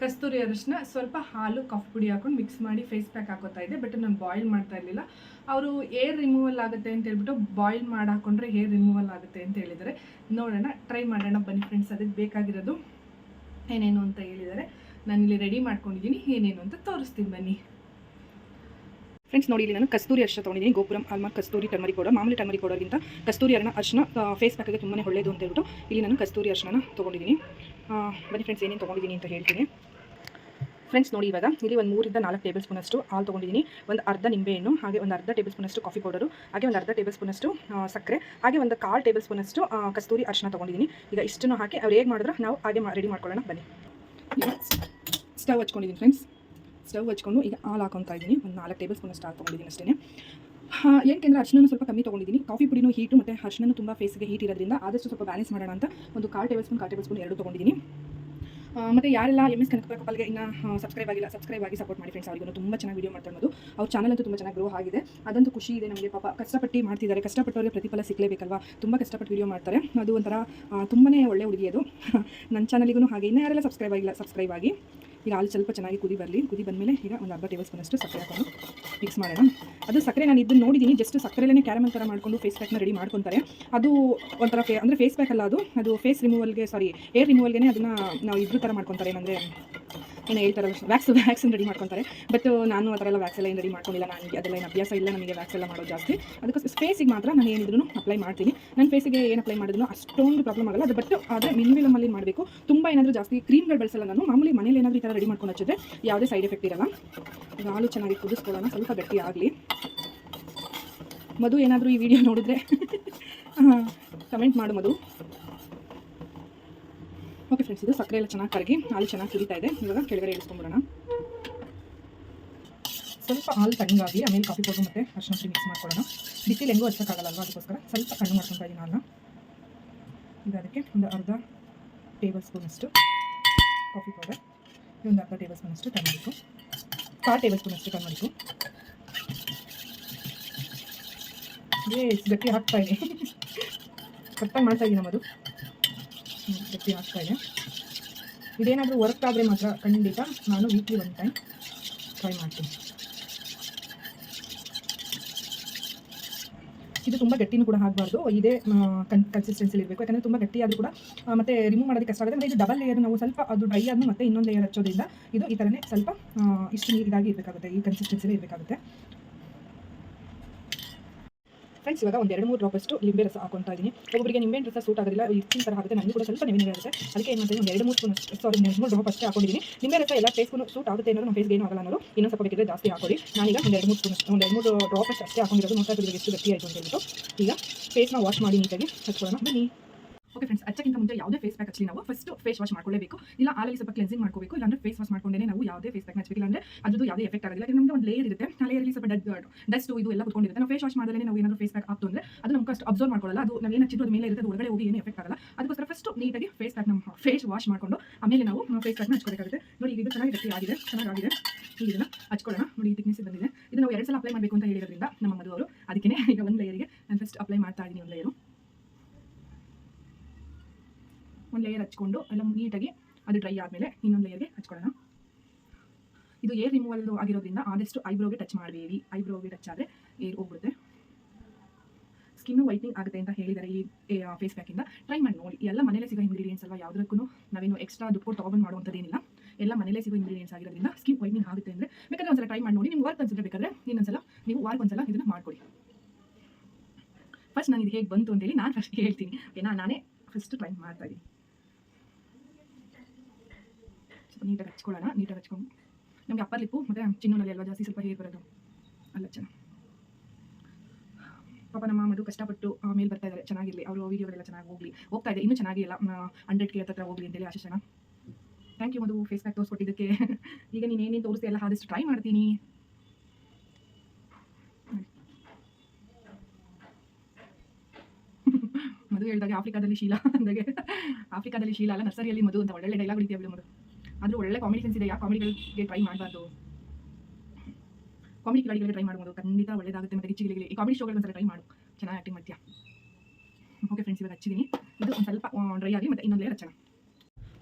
Speaker 1: ಕಸ್ತೂರಿ ಅರಿಶಿನ ಸ್ವಲ್ಪ ಹಾಲು, ಕಾಫಿ ಪುಡಿ ಹಾಕೊಂಡು ಮಿಕ್ಸ್ ಮಾಡಿ ಫೇಸ್ ಪ್ಯಾಕ್ ಹಾಕೋತಾ ಇದ್ದೆ. ಬಟ್ ನಾನು ಬಾಯ್ಲ್ ಮಾಡ್ತಾ ಇರಲಿಲ್ಲ. ಅವರು ಏರ್ ರಿಮೂವಲ್ ಆಗುತ್ತೆ ಅಂತ ಹೇಳ್ಬಿಟ್ಟು ಬಾಯ್ಲ್ ಮಾಡಿ ಹಾಕೊಂಡ್ರೆ ಹೇರ್ ರಿಮೂವಲ್ ಆಗುತ್ತೆ ಅಂತ ಹೇಳಿದ್ದಾರೆ. ನೋಡೋಣ ಟ್ರೈ ಮಾಡೋಣ ಬನ್ನಿ ಫ್ರೆಂಡ್ಸ್ ಅದಕ್ಕೆ ಬೇಕಾಗಿರೋದು ಏನೇನು ಅಂತ ಹೇಳಿದ್ದಾರೆ. ನಾನಿಲ್ಲಿ ರೆಡಿ ಮಾಡ್ಕೊಂಡಿದ್ದೀನಿ, ಏನೇನು ಅಂತ ತೋರಿಸ್ತೀನಿ ಬನ್ನಿ. ಫ್ರೆಂಡ್ಸ್ ನೋಡಿ ಇಲ್ಲಿ ನಾನು ಕಸ್ತೂರಿ ಅರ್ಶ ತೊಗೊಂಡಿದ್ದೀನಿ, ಗೋಪುರಂ ಅಲ್ಮಾರ್ ಕಸ್ತೂರಿ ಟರ್ಮರಿ ಪೌಡರ್ ಮಾಮೂಲಿ ಟರ್ಮರಿ ಪೌಡರ್ಗಿಂತ ಕಸ್ತೂರಿ ಅರ್ಣ ಅರ್ಶನ ಫೇಸ್ ಪ್ಯಾಕ್ಗೆ ತುಂಬಾ ಒಳ್ಳೆಯದು ಅಂತ ಹೇಳ್ಬಿಟ್ಟು ಇಲ್ಲಿ ನಾನು ಕಸ್ತೂರಿ ಅರ್ಶನ ತೊಗೊಂಡಿದ್ದೀನಿ. ಬನ್ನಿ ಫ್ರೆಂಡ್ಸ್ ಏನೇನು ತೊಗೊಂಡಿದ್ದೀನಿ ಅಂತ ಹೇಳ್ತೀನಿ. ಫ್ರೆಂಡ್ಸ್ ನೋಡಿ ಇವಾಗ, ಇಲ್ಲಿ ಒಂದು ಮೂರಿಂದ ನಾಲ್ಕು ಟೇಬಲ್ ಸ್ಪೂನಷ್ಟು ಹಾಲು ತೊಗೊಂಡಿದ್ದೀನಿ ಒಂದು ಅರ್ಧ ನಿಂಬೆಹಣ್ಣು, ಹಾಗೆ ಒಂದು ಅರ್ಧ ಟೇಬಲ್ ಸ್ಪೂನಷ್ಟು ಕಾಫಿ ಪೌಡರು ಹಾಗೆ ಒಂದು ಅರ್ಧ ಟೇಬಲ್ ಸ್ಪೂನಷ್ಟು ಸಕ್ಕರೆ, ಹಾಗೆ ಒಂದು ಕಾಲು ಟೇಬಲ್ ಸ್ಪೂನಷ್ಟು ಕಸ್ತೂರಿ ಅರ್ಶನ ತೊಗೊಂಡಿದ್ದೀನಿ ಈಗ ಇಷ್ಟನ್ನು ಹಾಕಿ, ಅವ್ರು ಹೇಗೆ ಮಾಡಿದ್ರೆ ನಾವು ಹಾಗೆ ರೆಡಿ ಮಾಡ್ಕೊಳ್ಳೋಣ. ಬನ್ನಿ. ಸ್ಟವ್ ಹಚ್ಕೊಂಡಿದ್ದೀನಿ ಫ್ರೆಂಡ್ಸ್ ಸ್ಟವ್ ಹಚ್ಕೊಂಡು ಈಗ ಹಾಲು ಹಾಕೊತಾ ಇದ್ದೀನಿ ಒಂದು ನಾಲ್ಕು ಟೇಬಲ್ ಸ್ಪೂನಷ್ಟು ಹಾಲು ತೊಗೊಂಡಿದ್ದೀನಿ ಅಷ್ಟೇ ಏನಕ್ಕೆ ಅರ್ಶನ ಸ್ವಲ್ಪ ಕಮ್ಮಿ ತೊಗೊಂಡಿದ್ದೀನಿ ಕಾಫಿ ಪುಡಿನೂ ಹೀಟು ಮತ್ತು ಅರ್ಶನೂ ತುಂಬ ಫೇಸ್ಗೆ ಹೀಟ್ ಇರೋದ್ರಿಂದ ಆದಷ್ಟು ಸ್ವಲ್ಪ ಬ್ಯಾಲೆನ್ಸ್ ಮಾಡೋಣ ಅಂತ ಒಂದು ಕಾಲು ಟೇಬಲ್ ಸ್ಪೂನ್ ಕಾಲು ಟೇಬಲ್ ಸ್ಪೂನ್ ಎರಡು ತೊಗೊಂಡಿದ್ದೀನಿ ಮತ್ತೆ ಯಾರೆಲ್ಲ ಎಂ ಎಸ್ ಕನಕ ಕಪಲ್ಗೆ ಇನ್ನು ಸಬ್ಸ್ಕ್ರೈಬ್ ಆಗಿಲ್ಲ ಸಬ್ಸ್ಕ್ರೈಬ್ ಆಗಿ ಸಪೋರ್ಟ್ ಮಾಡಿ ಫ್ರೆಂಡ್ಸ್ ಅವರಿಗೂ. ತುಂಬ ಚೆನ್ನಾಗಿ ವಿಡಿಯೋ ಮಾಡ್ತಾ ಇರೋದು ಅವ್ರ ಚಾನಲ್ ಅಂತೂ ತುಂಬ ಚೆನ್ನಾಗಿ ಗ್ರೋ ಆಗಿದೆ. ಅದಂತೂ ಖುಷಿ ಇದೆ ನಮಗೆ. ಪಾಪ ಕಷ್ಟಪಟ್ಟು ಮಾಡ್ತಿದ್ದಾರೆ. ಕಷ್ಟಪಟ್ಟವ್ರಿಗೆ ಪ್ರತಿಫಲ ಸಿಗಲೇಬೇಕಲ್ವಾ? ತುಂಬ ಕಷ್ಟಪಟ್ಟು ವಿಡಿಯೋ ಮಾಡ್ತಾರೆ. ಅದು ಒಂಥರ ತುಂಬಾ ಒಳ್ಳೆ ಹುಡುಗಿ ಅದು. ನನ್ನ ಚಾನಲಿಗೂ ಹಾಗೆ. ಇನ್ನೂ ಯಾರೆಲ್ಲ ಸಬ್ಸ್ಕ್ರೈಬ್ ಆಗಿಲ್ಲ ಸಬ್ಸ್ಕ್ರೈಬ್ ಆಗಿ. ಈಗ ಹಾಲು ಸ್ವಲ್ಪ ಚೆನ್ನಾಗಿ ಕುದಿ ಬರಲಿ. ಕುದಿ ಬಂದಮೇಲೆ ಈಗ ಒಂದು ಅರ್ಧ ಟೇಬಲ್ ಸ್ಪೂನಷ್ಟು ಸಕ್ಕರೆ ಹಾಕೊಂಡು ಮಿಕ್ಸ್ ಮಾಡೋಣ. ಅದು ಸಕ್ಕರೆ ನಾನು ಇದನ್ನು ನೋಡಿದ್ದೀನಿ ಜಸ್ಟ್ ಸಕ್ಕರೆಲೇ ಕ್ಯಾರಮಲ್ ಥರ ಮಾಡಿಕೊಂಡು ಫೇಸ್ ಪ್ಯಾಕ್ನ ರೆಡಿ ಮಾಡ್ಕೊತಾರೆ. ಅದು ಒಂಥರ ಫೇ ಅಂದರೆ ಫೇಸ್ ಪ್ಯಾಕ್ ಅಲ್ಲ ಅದು. ಅದು ಫೇಸ್ ರಿಮೂವಲ್ಗೆ ಸಾರಿ ಏರ್ ರಿಮೂವಲ್ಗೆ ಅದನ್ನು ನಾವು ಇಬ್ಬರು ಥರ ಮಾಡ್ಕೊತಾರೆ. ಏನಂದರೆ ಏನು ಹೇಳ್ತಾರೆ ವ್ಯಾಕ್ಸ್ ವ್ಯಾಕ್ಸಿನ್ ರೆಡಿ ಮಾಡ್ಕೊತಾರೆ. ಬಟ್ ನಾನು ಆ ಥರ ಎಲ್ಲ ವ್ಯಾಕ್ಸ್ ಏನು ರೆಡಿ ಮಾಡ್ಕೊಂಡಿಲ್ಲ. ನನಗೆ ಅದೆಲ್ಲ ಏನು ಅಭ್ಯಾಸ ಇಲ್ಲ, ನನಗೆ ವ್ಯಾಕ್ಸ್ ಎಲ್ಲ ಮಾಡೋದು ಜಾಸ್ತಿ. ಅದಕ್ಕೆ ಫೇಸಿಗೆ ಮಾತ್ರ ನಾನು ಏನಿದ್ರು ಅಪ್ಲೈ ಮಾಡ್ತೀನಿ. ನನ್ನ ಫೇಸಿಗೆ ಏನು ಅಪ್ಲೈ ಮಾಡಿದ್ರು ಅಷ್ಟೊಂದು ಪ್ರಾಬ್ಲಮ್ ಆಗಲ್ಲ. ಅದು ಬಟ್ ಆದರೆ ಮಿನಿಮಮಲ್ಲಿ ಮಾಡಬೇಕು? ತುಂಬ ಏನಾದರೂ ಜಾಸ್ತಿ ಕ್ರೀಮ್ಗಳು ಬಳಸಲ್ಲ ನಾನು. ಮಾಮೂಲಿ ಮನೇಲಿ ಏನಾದರೂ ಈ ಥರ ರೆಡಿ ಮಾಡ್ಕೊಂಡು ಹಚ್ಚಿದ್ರೆ ಯಾವುದೇ ಸೈಡ್ ಎಫೆಕ್ಟ್ ಇರಲ್ಲ. ಹಾಲು ಚೆನ್ನಾಗಿ ಕುದಿಸ್ಕೊಳ್ಳೋಣ, ಸ್ವಲ್ಪ ಗಟ್ಟಿ ಆಗಲಿ. ಮಧು ಏನಾದರೂ ಈ ವಿಡಿಯೋ ನೋಡಿದ್ರೆ ಕಮೆಂಟ್ ಮಾಡು ಮಧು. ಓಕೆ ಫ್ರೆಂಡ್ಸ್ ಇದು ಸಕ್ಕರೆ ಎಲ್ಲ ಚೆನ್ನಾಗಿ ಕರಗಿ, ಹಾಲು ಚೆನ್ನಾಗಿ ಕುದೀತಾ ಇದೆ. ಇವಾಗ ಕೆಳಗಡೆ ಇಳಿಸ್ಕೊಂಬಿಡೋಣ ಸ್ವಲ್ಪ ಹಾಲು ತಣ್ಣಗಾಗಿ, ಆಮೇಲೆ ಕಾಫಿ ಪೌಡರ್ ಮತ್ತು ಅರ್ಶಿನ ಮಿಕ್ಸ್ ಮಾಡ್ಕೊಳ್ಳೋಣ. ಬಿಸಿಲು ಹೆಂಗೂ ಹಚ್ಚೋಕ್ಕಾಗಲ್ಲ ಅಲ್ವಾ? ಅದಕ್ಕೋಸ್ಕರ ಸ್ವಲ್ಪ ಕಣ್ಣು ಮಾಡ್ಕೊತಾ ಇದ್ದೀನಿ ಹಾಲನ್ನ. ಈಗ ಅದಕ್ಕೆ ಒಂದು ಅರ್ಧ ಟೇಬಲ್ ಸ್ಪೂನಷ್ಟು ಕಾಫಿ ಪೌಡರ್ ಒಂದು ಅರ್ಧ ಟೇಬಲ್ ಸ್ಪೂನಷ್ಟು ಟರ್ಮರಿಕು ಕಾಲು ಟೇಬಲ್ ಸ್ಪೂನಷ್ಟು ಟರ್ಮರಿಕು ಏ ಗಟ್ಟಿ ಹಾಕ್ತಾ ಇದೆ. ಕರೆಕ್ಟಾಗಿ ಮಾಡ್ತಾ ಇದ್ದೀನಿ ನಮ್ಮದು ಗಟ್ಟಿ ಆಗ್ತಾ ಇದೆ ಇದೇನಾದರೂ ವರ್ಕ್ ಆದರೆ ಮಾತ್ರ ಖಂಡಿತ ನಾನು ವೀಕ್ಲಿ ಒನ್ ಟೈಮ್ ಟ್ರೈ ಮಾಡ್ತೀನಿ. ಇದು ತುಂಬ ಗಟ್ಟಿನೂ ಕೂಡ ಆಗಬಾರ್ದು. ಇದೇ ಕನ್ ಕನ್ಸಿಸ್ಟೆನ್ಸಿಲಿ ಇರಬೇಕು. ಯಾಕಂದರೆ ತುಂಬ ಗಟ್ಟಿ ಆದರೂ ಕೂಡ ಮತ್ತೆ ರಿಮೂವ್ ಮಾಡೋದಕ್ಕೆ ಕಷ್ಟ ಆಗುತ್ತೆ. ಮತ್ತು ಇದು ಡಬಲ್ ಲೇಯರ್ ನಾವು ಸ್ವಲ್ಪ ಅದು ಡ್ರೈ ಆದ್ಮೇಲೆ ಮತ್ತೆ ಇನ್ನೊಂದು ಲೇಯರ್ ಹಚ್ಚೋದ್ರಿಂದ ಇದು ಈ ಥರನೇ ಸ್ವಲ್ಪ ಇಷ್ಟು ನೀರಿಗಾಗಿ ಇರಬೇಕಾಗುತ್ತೆ. ಈ ಕನ್ಸಿಸ್ಟೆನ್ಸಿಲೇ ಇರಬೇಕಾಗುತ್ತೆ. ಫ್ರೆಂಡ್ಸ್ ಇವಾಗ ಒಂದು ಎರಡು ಮೂರು ಡ್ರಾಪಷ್ಟು ಲಿಂಬೆ ರಸ ಹಾಕೊತಾ ಇದ್ದೀನಿ ಒಬ್ಬರಿಗೆ ನಿಂಬೆ ರಸ ಸೂಟ್ ಆಗೋದಿಲ್ಲ ಇಚ್ಚಿನ ಥರ ಆಗುತ್ತೆ ನನಗೆ ಕೂಡ ಸ್ವಲ್ಪ ನಿಮಗೆ ಆಗುತ್ತೆ. ಅದಕ್ಕೆ ಏನು ಮಾಡ್ತೀನಿ ಒಂದು ಎರಡು ಮೂರು ಸ್ಪೂನ್ ಸಾರಿ ಎರಡು ಮೂರು ಡ್ರಾಪ್ ಅಷ್ಟೇ ಹಾಕೊಂಡಿದ್ದೀನಿ ನಿಂಬೆ ರಸ ಎಲ್ಲ ಫೇಸ್ಗೂ ಸೂಟ್ ಆಗುತ್ತೆ ಅನ್ನೋದು ನಮ್ಮ ಫೇಸ್ಗೆ ಏನು ಆಗಲ್ಲ ಅನ್ನೋದು. ಇನ್ನೊಂದು ಸ್ವಲ್ಪ ಬೇಕಿದ್ರೆ ಜಾಸ್ತಿ ಹಾಕೊಳ್ಳಿ. ನಾನೀಗ ಒಂದು ಎರಡು ಮೂರು ಸ್ಪೂನ್ ಒಂದು ಎರಡು ಮೂರು ಡ್ರಾಪ್ ಅಷ್ಟು ಹಾಕೊಂಡಿರೋದು. ನೋಡ್ತಾ ಇದ್ರೆ ಎಷ್ಟು ಗಟ್ಟಿ ಆಯಿತು ಅಂತ ಹೇಳ್ಬಿಟ್ಟು. ಈಗ ಫೇಸ್ನ ವಾಶ್ ಮಾಡಿ ನೀಟಾಗಿ ಹಚ್ಕೊಳ್ಳೋಣ. ಬನ್ನಿ. ಓಕೆ ಫ್ರೆಂಡ್ಸ್ ಹಚ್ಚಕ್ಕಿಂತ ಮುಂಚೆ ಯಾವುದೇ ಫೇಸ್ ಪ್ಯಾಕ್ ಹಚ್ಚಲಿ ನಾವು ಫಸ್ಟ್ ಫೇಸ್ ವಾಶ್ ಮಾಡ್ಕೊಳ್ಳಬೇಕು ಇಲ್ಲ ಆಲಲ್ಲಿ ಸ್ವಲ್ಪ ಕ್ಲೆನ್ಸಿಂಗ್ ಮಾಡ್ಕೋಬೇಕು ಇಲ್ಲಾಂದ್ರೆ ಫೇಸ್ ವಾಶ್ ಮಾಡ್ಕೊಂಡೇ ನಾವು ಯಾವುದೇ ಫೇಸ್ ಪ್ಯಾಕ್ ಹಚ್ಚಬೇಕು ಇಲ್ಲಾಂದ್ರೆ ಅದು ಯಾವುದೇ ಎಫೆಕ್ಟ್ ಆಗಲ್ಲ. ಯಾಕಂದ್ರೆ ನಮಗೆ ಒಂದು ಲೇಯರ್ ಇರುತ್ತೆ. ಆ ಲೇಯರಲ್ಲಿ ಸ್ವಲ್ಪ ಡಡ್ ಡಸ್ಟ್ ಇದು ಎಲ್ಲ ಕುತ್ಕೊಂಡಿರುತ್ತೆ. ನಾವು ಫೇಸ್ ವಾಶ್ ಮಾಡಿದ್ರೆ ನಾವು ಏನಾದರೂ ಫೇಸ್ ಪ್ಯಾಕ್ ಆಗ್ತು ಅಂದ್ರೆ ಅದು ನಮ್ಗೆ ಅಷ್ಟು ಅಬ್ಸರ್ವ್ ಮಾಡ್ಕೊಳ್ಳಲ್ಲ. ಅದು ನಾವು ಏನು ಹಚ್ಚಿದ್ರು ಮೇಲೆ ಇರುತ್ತೆ. ಒಳಗಡೆ ಹೋಗಿ ಏನು ಎಫೆಕ್ಟ್ ಆಗಲ್ಲ. ಅದಕ್ಕೋಸ್ಕರ ಫಸ್ಟ್ ನೀಟಾಗಿ ಫೇಸ್ ಪ್ಯಾಕ್ ನಮ್ಮ ಫೇಸ್ ವಾಶ್ ಮಾಡ್ಕೊಂಡು ಆಮೇಲೆ ನಾವು ಫೇಸ್ ಪ್ಯಾಕ್ನ ಹಚ್ಕೋಬೇಕಾಗುತ್ತೆ ನೋಡಿ ಇದು ಚೆನ್ನಾಗಿ ಗಟ್ಟಿ ಆಗಿದೆ. ಚೆನ್ನಾಗಿದೆ ಈಗ ಹಚ್ಕೊಳ್ಳೋಣ. ನೋಡಿ, ಈ ಬಂದಿದೆ. ಇದು ನಾವು ಎರಡು ಸಲ ಅಪ್ಲೈ ಮಾಡಬೇಕು ಅಂತ ಹೇಳಿರೋದ್ರಿಂದ ನಮ್ಮ ಮದುವರು ಅದಕ್ಕೆ ಈಗ ಒಂದು ಲೇಯರ್ಗೆ ನಾನು ಫಸ್ಟ್ ಅಪ್ಲೈ ಮಾಡ್ತಾ ಇದ್ದೀನಿ. ಒಂದು ಲೇಯರು ಒಂದು ಲೇಯರ್ ಹಚ್ಕೊಂಡು ಎಲ್ಲ ನೀಟಾಗಿ ಅದು ಡ್ರೈ ಆದಮೇಲೆ ಇನ್ನೊಂದು ಲೇಯರ್ಗೆ ಹಚ್ಕೊಳ್ಳೋಣ. ಇದು ಏರ್ ರಿಮೂವಲ್ ಆಗಿರೋದ್ರಿಂದ ಆದಷ್ಟು ಐಬ್ರೋಗೆ ಟಚ್ ಮಾಡಬೇಡಿ. ಐಬ್ರೋಗೆ ಟಚ್ ಆದರೆ ಏರ್ ಹೋಗ್ಬಿಡುತ್ತೆ. ಸ್ಕಿನ್ನು ವೈಟಿಂಗ್ ಆಗುತ್ತೆ ಅಂತ ಹೇಳಿದ್ದಾರೆ ಈ ಫೇಸ್ ಪ್ಯಾಕಿಂದ ಟ್ರೈ ಮಾಡಿ ನೋಡಿ. ಎಲ್ಲ ಮನೇಲೆ ಸಿಗೋ ಇಂಗ್ರೀಡಿಯೆಂಟ್ಸ್ ಅಲ್ವಾ ಯಾವುದಕ್ಕೂ ನಾವೇನು ಎಕ್ಸ್ಟ್ರಾ ದುಡ್ಡು ಕೊಟ್ಟು ತೊಗೊಂಡು ಮಾಡುವಂಥದ್ದೇನಿಲ್ಲ. ಎಲ್ಲ ಮನೇಲೆ ಸಿಗೋ ಇಂಗ್ರೀಡಿಯೆಂಟ್ಸ್ ಆಗಿರೋದ್ರಿಂದ ಸ್ಕಿನ್ ವೈಟಿಂಗ್ ಆಗುತ್ತೆ ಅಂದರೆ ಬೇಕಾದ್ರೆ ಒಂದ್ಸಲ ಟ್ರೈ ಮಾಡಿ ನೋಡಿ. ನಿಮ್ಗೆ ವರ್ಕ್ ಅನ್ಸಿದ್ರೆ ಬೇಕಾದ್ರೆ ಇನ್ನೊಂದ್ಸಲ, ನೀವು ವಾರಕ್ಕೆ ಒಂದ್ಸಲ ಇದನ್ನು ಮಾಡ್ಕೊಡಿ. ಫಸ್ಟ್ ನಾನು ಇದು ಹೇಗೆ ಬಂತು ಅಂತೇಳಿ ನಾನು ಫಸ್ಟ್ ಹೇಳ್ತೀನಿ. ಓಕೆನಾ ನಾನೇ ಫಸ್ಟ್ ಟ್ರೈ ಮಾಡ್ತಾ ಇದ್ದೀನಿ. ಸ್ವಲ್ಪ ನೀಟಾಗಿ ಹಚ್ಕೊಳ್ಳೋಣ, ನೀಟಾಗಿ ಹಚ್ಕೊಂಡು. ನಮಗೆ ಅಪ್ಪರ್ ಲಿಪ್ಪು ಮತ್ತು ಚಿನ್ನೂನಲ್ಲಿ ಅಲ್ವಾ ಜಾಸ್ತಿ ಸ್ವಲ್ಪ ಹೇರ್ ಬರೋದು. ಅಲ್ಲ ಚೆನ್ನ ಪಾಪ ನಮ್ಮ ಮಧು ಕಷ್ಟಪಟ್ಟು ಮೇಲೆ ಬರ್ತಾ ಇದ್ದಾರೆ ಚೆನ್ನಾಗಿರಲಿ. ಅವರು ವೀಡಿಯೋಗಳೆಲ್ಲ ಚೆನ್ನಾಗಿ ಹೋಗಲಿ. ಹೋಗ್ತಾ ಇದೆ, ಇನ್ನೂ ಚೆನ್ನಾಗಿಲ್ಲ ಹಂಡ್ರೆಡ್ ಕೆ ಹತ್ರ ಹೋಗಲಿ ಅಂತೇಳಿ ಆಶಿಸೋಣ. Thank you Madhu face pack ತೋರಿಸ್ಕೊಟ್ಟಿದ್ದಕ್ಕೆ. ಈಗ ನೀನು ಏನೇನು ತೋರಿಸ್ದೆ ಎಲ್ಲ ಆದಷ್ಟು ಟ್ರೈ ಮಾಡ್ತೀನಿ. ಮಧು ಹೇಳಿದಾಗ ಆಫ್ರಿಕಾದಲ್ಲಿ ಶೀಲಾ ಅಂದಾಗೆ. ಆಫ್ರಿಕಾದಲ್ಲಿ ಶೀಲಾ ಅಲ್ಲ, ನರ್ಸರಿಯಲ್ಲಿ ಮಧು ಅಂತ ಒಳ್ಳೆ ಡೈಲಾಗ್ ಹೊಡಿತೀಯ ಬಿಡು ಆದರೂ ಒಳ್ಳೆ ಕಾಮಿಡಿ ಸೆನ್ಸ್ ಇದೆ. ಯಾವ ಕಾಮಿಡಿಗಳಿಗೆ ಟ್ರೈ ಮಾಡಬಾರ್ದು. ಕಾಮಿಡಿ ಕಿಲಾಡಿಗಳಿಗೆ ಟ್ರೈ ಮಾಡ್ಬೋದು. ಖಂಡಿತ ಒಳ್ಳೇದಾಗುತ್ತೆ ಮತ್ತೆ ರಿಚಿಗಳಿಗೆ ಈ ಕಾಮಿಡಿ ಶೋಗಳು ಒಂದ್ಸಲ ಟ್ರೈ ಮಾಡು. ಚೆನ್ನಾಗಿ ಆಕ್ಟಿಂಗ್ ಮಾಡ್ತೀಯಾ? ಓಕೆ ಫ್ರೆಂಡ್ಸ್ ಇವಾಗ ಹಚ್ಚಿದ್ದೀನಿ ಇದು ಒಂದು ಸ್ವಲ್ಪ ಡ್ರೈ ಆಗಿ ಮತ್ತೆ ಇನ್ನೊಂದು ಲೇಯರ್ ಹಚ್ಚೋಣ.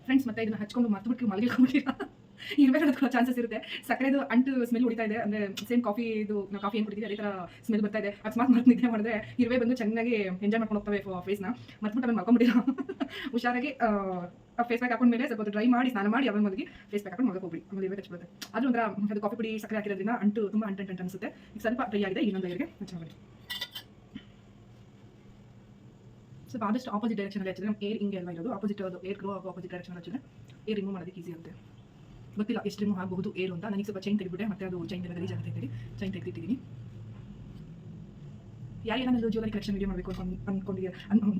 Speaker 1: ಫ್ರೆಂಡ್ಸ್ ಮತ್ತೆ ಇದನ್ನ ಹಚ್ಕೊಂಡು ಮರ್ತುಬಿಟ್ಟು ಮಲಗಿಕೊಂಡ್ಬಿಟ್ಟಿರಾ ಇರಬೇಕಾದ ಚಾನ್ಸಸ್ ಇರುತ್ತೆ. ಸಕ್ಕರೆದು ಅಂಟು ಸ್ಮೆಲ್ ಹೊಡಿತಾ ಇದೆ. ಅಂದರೆ ಸೇಮ್ ಕಾಫಿ ಇದು, ನಾವು ಕಾಫಿ ಏನು ಕುಡಿತೀವಿ, ಅದೇ ಥರ ಸ್ಮೆಲ್ ಬರ್ತಾ ಇದೆ. ಅಕಸ್ಮಾತ್ ಮತ್ತೆ ನಿದ್ದೆ ಮಾಡಿದ್ರೆ ಇರುವೆ ಬಂದು ಚೆನ್ನಾಗಿ ಎಂಜಾಯ್ ಮಾಡ್ಕೊಂಡು ಹೋಗ್ತವೆ ಫೇಸ್ನ ಮತ್ಬಿಟ್ಟು ಅದನ್ನು ಮಲ್ಕೊಂಡ್ಬಿಟ್ಟಿರ ಹುಷಾರಾಗಿ ಫೇಸ್ ಪ್ಯಾಕ್ ಹಾಕೊಂಡ್ಮೇಲೆ ಸ್ವಲ್ಪ ಡ್ರೈ ಮಾಡಿ ಸ್ನಾನ ಮಾಡಿ ಅವನ ಮಲಗಿ ಫೇಸ್ ಪ್ಯಾಕ್ ಹಾಕೊಂಡು ಮಲಗಿ ಹೋಗ್ಬಿಡಿ. ಆಮೇಲೆ ಇರುವೆ ಕಚ್ಬಿಡುತ್ತೆ ಅದು ಒಂಥರ ಅದು ಕಾಫಿ ಪುಡಿ ಸಕ್ಕರೆ ಹಾಕಿರೋದ್ರಿಂದ ಅಂಟು ತುಂಬ ಅಂಟು ಅಂಟು ಅನಿಸುತ್ತೆ. ಈಗ ಸ್ವಲ್ಪ ಡ್ರೈ ಆಗಿದೆ, ಇನ್ನೊಂದು ಲೇಯರ್ಗೆ ಹಚ್ಚಿಬಿಡಿ ಸ್ವಲ್ಪ ಆದಷ್ಟು ಆಪೋಸಿಟ್ ಡೈರೆಕ್ಷನಲ್ಲಿ ಹಚ್ಚಿದ್ರೆ ನಮ್ಮ ಏರ್ ಹಿಂಗೆ ಅಲ್ವಾ ಇರೋದು. ಆಪೋಸಿಟ್ ಅದು ಏರ್ ಗ್ರೋ ಆಗೋ ಆಪೋಸಿಟ್ ಡೈರೆಕ್ಷನ್ ಹಚ್ಚಿದ್ರೆ ಏರ್ ರಿಮೂವ್ ಮಾಡೋದಕ್ಕೆ ಈಸಿ ಆಗುತ್ತೆ. ಗೊತ್ತಿಲ್ಲ, ಎಷ್ಟು ರಿಮೂವ್ ಆಗಬಹುದು ಏರ್ ಅಂತ. ನನಗೆ ಸ್ವಲ್ಪ ಚೈನ್ ತೆಗೆದ್ಬಿಟ್ಟೆ, ಮತ್ತೆ ಅದು ಚೈನ್ ಎಲ್ಲ ಗಲೀಜ್ ಆಗುತ್ತೆ ಅಂತೇಳಿ ಚೈನ್ ತೆಗೆದಿಟ್ಟಿದ್ದೀನಿ. ಯಾರಿಗೇನಾದ್ರು ಜ್ಯುವೆಲರಿ ಕಲೆಕ್ಷನ್ ವಿಡಿಯೋ ಮಾಡಬೇಕು ಅಂತ ಅನ್ಕೊಂಡಿದ್ದೀನಿ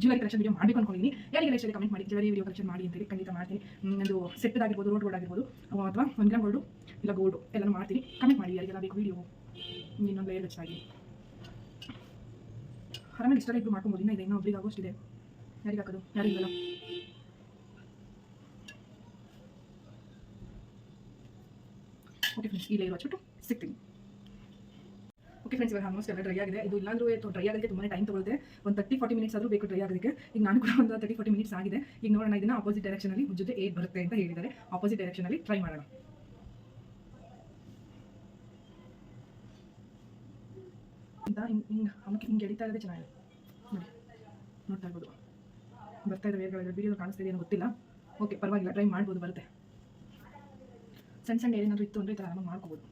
Speaker 1: ಜ್ಯುವೆಲರಿ ಕಲೆಕ್ಷನ್ ವಿಡಿಯೋ ಮಾಡಬೇಕು ಅನ್ಕೊಂಡಿದ್ದೀನಿ ಯಾರಿಗೆಲ್ಲ ಇಷ್ಟ ಕಮೆಂಟ್ ಮಾಡಿ. ಜ್ಯುವೆಲರಿ ವೀಡಿಯೋ ಕಲೆಕ್ಷನ್ ಮಾಡಿ ಅಂತೇಳಿ ಖಂಡಿತ ಮಾಡ್ತೀನಿ. ಒಂದು ಅದು ಸೆಟ್ ಆಗಿರ್ಬೋದು ರೋಡ್ ಆಗಿರ್ಬೋದು ಅಥವಾ ಒಂದು ಗ್ರಾಮ್ ಗೋಲ್ಡು ಇಲ್ಲ ಗೋಲ್ಡು ಎಲ್ಲನೂ ಮಾಡ್ತೀನಿ. ಕಮೆಂಟ್ ಮಾಡಿ ಯಾರಿಗೆಲ್ಲ ಬೇಕು ವೀಡಿಯೋ ಇನ್ನೊಂದು ಲೇಯರ್ ಹೆಚ್ಚಾಗಿ ಆರಾಮಾಗಿ ಇಷ್ಟ ಇಬ್ಬರು ಮಾಡ್ಕೊಬೋದು. ಇನ್ನೂ ಇದೆ, ಇನ್ನೂ ಒಬ್ಬರಿಗೆ ಆಗೋಷ್ಟಿದೆ ಯಾರಿಗೆ ಹಾಕೋದು? ಯಾರಿಗಲ್ಲ ಓಕೆ ಫ್ರೆಂಡ್ಸ್ ಈ ಲೇಯರ್ ಹಚ್ಬಿಟ್ಟು ಸಿಗ್ತೀನಿ. ಓಕೆ ಫ್ರೆಂಡ್ಸ್ ಇವಾಗ ಆಲ್ಮೋಸ್ಟ್ ಎಲ್ಲ ಡ್ರೈ ಆಗಿದೆ. ಇದು ಇಲ್ಲಾಂದ್ರೂ ಡ್ರೈ ಆಗೋದಕ್ಕೆ ತುಂಬಾ ಟೈಮ್ ತಗೊಳುತ್ತೆ. ಒಂದು ತರ್ಟಿ ಫಾರ್ಟಿ ಮಿನಿಟ್ಸ್ ಆದರೂ ಬೇಕು ಡ್ರೈ ಆಗೋದಕ್ಕೆ. ಈಗ ನಾನು ಕೂಡ ಒಂದು ತರ್ಟಿ ಫಾರ್ಟಿ ಮಿನಿಟ್ಸ್ ಆಗಿದೆ. ಈಗ ನೋಡೋಣ, ಇದನ್ನ ಆಪೋಸಿಟ್ ಡೈರೆಕ್ಷನಲ್ಲಿ ಜೊತೆ ಏಟ್ ಬರುತ್ತೆ ಅಂತ ಹೇಳಿದ್ದಾರೆ. ಆಪೋಸಿಟ್ ಡೈರೆಕ್ಷನಲ್ಲಿ ಟ್ರೈ ಮಾಡೋಣ. ಅಂತ ಹಿಂಗೆ ಹಿಂಗೆ ಹಿಂಗೆ ಎಡಿತಾ ಇರೋದೇ ಚೆನ್ನಾಗಿದೆ ನೋಡಿ, ನೋಡ್ತಾ ಇರ್ಬೋದು. ಬರ್ತಾ ಇದೆ ವೇರ್ಗಳಿದ್ರೆ ವಿಡಿಯೋ ಕಾಣಿಸ್ತಿದೆ ಏನೋ ಗೊತ್ತಿಲ್ಲ. ಓಕೆ ಪರವಾಗಿಲ್ಲ ಟ್ರೈ ಮಾಡ್ಬೋದು, ಬರುತ್ತೆ. ಸಣ್ಣ ಸಣ್ಣ ಏನಾದರೂ ಇತ್ತು ಅಂದರೆ ಈ ಥರ ಆರಾಮಾಗಿ ಮಾಡ್ಕೋಬೋದು.